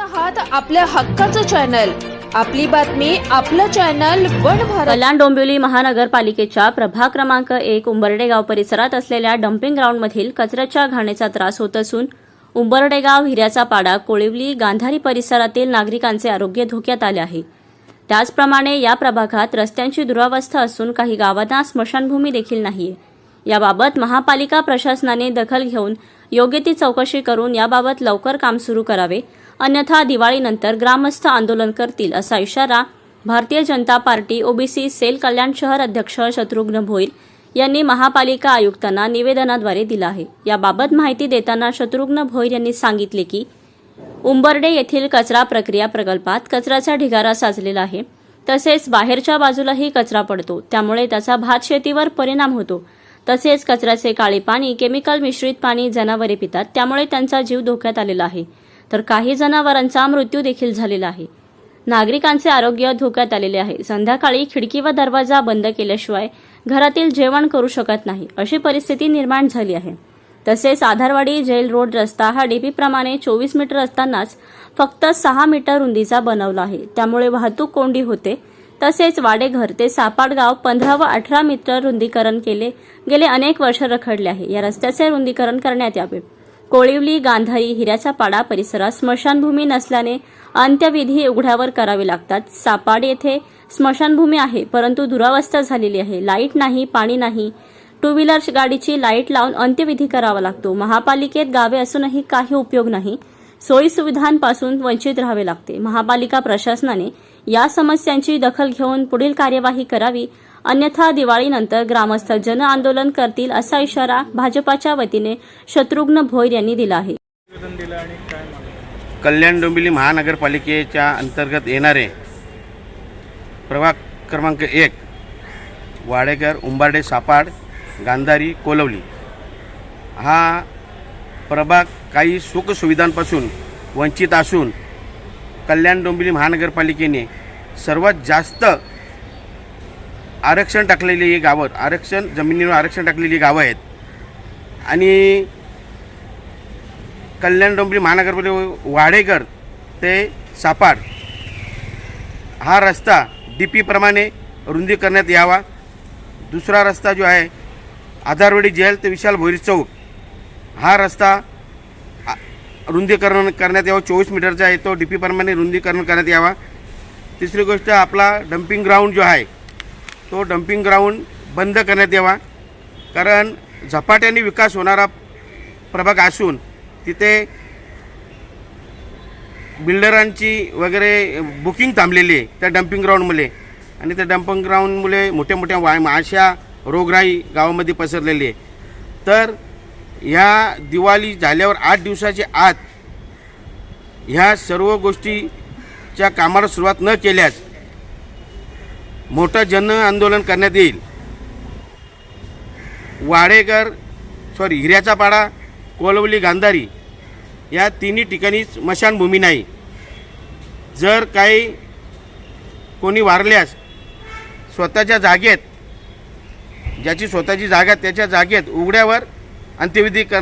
आहात आपल्या हक्काचं चॅनल. आपली बातमी आपलं चॅनल वन भारत. कल्याण डोंबिवली महानगरपालिकेच्या प्रभाग क्रमांक एक उंबरडेगाव परिसरात असलेल्या डम्पिंग ग्राउंडमधील कचऱ्याच्या घाणीचा त्रास होत असून उंबरडेगाव हिऱ्याचा पाडा कोळिवली गांधारी परिसरातील नागरिकांचे आरोग्य धोक्यात आले आहे. त्याचप्रमाणे या प्रभागात रस्त्यांची दुरावस्था असून काही गावांना स्मशानभूमी देखील नाहीये. याबाबत महापालिका प्रशासनाने दखल घेऊन योग्य ती चौकशी करून याबाबत लवकर काम सुरू करावे. अन्यथा दिवाळीनंतर ग्रामस्थ आंदोलन करतील असा इशारा Bharatiya Janata party OBC cell Kalyan शहर अध्यक्ष शत्रुघ्न भोईर यांनी महापालिका आयुक्तांना निवेदनाद्वारे दिला आहे. याबाबत माहिती देताना शत्रुघ्न भोईर यांनी सांगितले की उंबर्डे येथील कचरा प्रक्रिया प्रकल्पात कचऱ्याचा ढिगारा साचलेला आहे. तसेच बाहेरच्या बाजूलाही कचरा पडतो. त्यामुळे त्याचा भात शेतीवर परिणाम होतो. तसेच कचऱ्याचे काळे पाणी केमिकल मिश्रित पाणी जनावरे पितात. त्यामुळे त्यांचा जीव धोक्यात आलेला आहे. तर काही जनावरांचा मृत्यू देखील झालेला आहे. नागरिकांचे आरोग्य धोक्यात आलेले आहे. संध्याकाळी खिडकी व दरवाजा बंद केल्याशिवाय घरातील जेवण करू शकत नाही अशी परिस्थिती निर्माण झाली आहे. तसेच आधारवाडी जेल रोड रस्ता हा डीपीप्रमाणे चोवीस मीटर असतानाच फक्त सहा मीटर रुंदीचा बनवला आहे. त्यामुळे वाहतूक कोंडी होते. तसेच वाडेघर ते सापाडगाव पंधरा व अठरा मीटर रुंदीकरण केले गेले अनेक वर्ष रखडले आहे. या रस्त्याचे रुंदीकरण करण्यात यावे. कोळिवली गांधारी हिऱ्याचा पाडा परिसरात स्मशानभूमी नसल्याने अंत्यविधी उघड्यावर करावे लागतात. सापाड येथे स्मशानभूमी आहे परंतु दुरावस्था झालेली आहे. लाइट नाही पाणी नाही. टू व्हीलर गाडीची लाइट लावून अंत्यविधी करावा लागतो. महापालिकेत गावे असूनही काही उपयोग नाही. सोयीसुविधांपासून वंचित राहावे लागते. महापालिका प्रशासनाने या समस्यांची दखल घेऊन पुढील कार्यवाही करावी अन्यथा दिवाळीनंतर ग्रामस्थ जन आंदोलन करतील असा इशारा भाजपाच्या वतीने शत्रुघ्न भोईर यांनी दिला आहे. कल्याण डोंबिवली महानगरपालिकेच्या अंतर्गत येणारे प्रभाग क्रमांक एक वाडेकर उंबार्डे सापाड गांधारी कोलवली. हा प्रभाग काही सुखसुविधांपासून वंचित असून कल्याण डोंबिवली महानगरपालिकेने सर्वात जास्त आरक्षण टाकलेली ही गावं आरक्षण जमिनीवर आरक्षण टाकलेली गावं आहेत. आणि कल्याण डोंबरी महानगरपालिका वाडेकर ते सापाड हा रस्ता डी पीप्रमाणे रुंदी करण्यात यावा. दुसरा रस्ता जो आहे आधारवाडी जेल ते विशाल भोईर चौक हा रस्ता रुंदीकरण करण्यात यावा. चोवीस मीटरचा आहे तो डी पीप्रमाणे रुंदीकरण करण्यात यावा. तिसरी गोष्ट आपला डम्पिंग ग्राउंड जो आहे तो डम्पिंग ग्राउंड बंद करण्यात यावा. कारण झपाट्याने विकास होणारा प्रभाग असून तिथे बिल्डरांची वगैरे बुकिंग थांबलेली आहे त्या डम्पिंग ग्राउंडमुळे आणि त्या डम्पिंग ग्राउंडमुळे मोठ्या मोठ्या वा माशा रोगराई गावामध्ये पसरलेली आहे. तर ह्या दिवाळी झाल्यावर आठ दिवसाच्या आत ह्या सर्व गोष्टीच्या कामाला सुरुवात न केल्यास मोठं जन आंदोलन करण्यात येईल. वाडेकर सॉरी हिऱ्याचा पाडा कोलवली गांधारी या तिन्ही ठिकाणी स्मशानभूमी नाही. जर काही कोणी वारल्यास स्वतःच्या जागेत ज्याची स्वतःची जागा त्याच्या जागेत उघड्यावर अंत्यविधी कर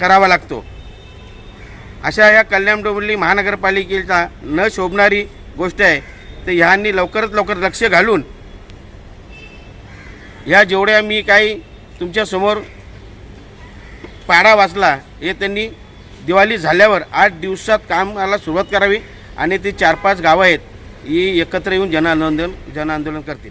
करावा लागतो. अशा या कल्याण डोंबिवली महानगरपालिकेचा न शोभणारी गोष्ट आहे. तर ह्यांनी लवकरात लवकर लक्ष घालून ह्या जेवढ्या मी काही तुमच्यासमोर पाडा वाचला हे त्यांनी दिवाळी झाल्यावर आठ दिवसात कामाला सुरुवात करावी आणि ते चार पाच गावं आहेत ही एकत्र येऊन जनआंदोलन जनआंदोलन करतील.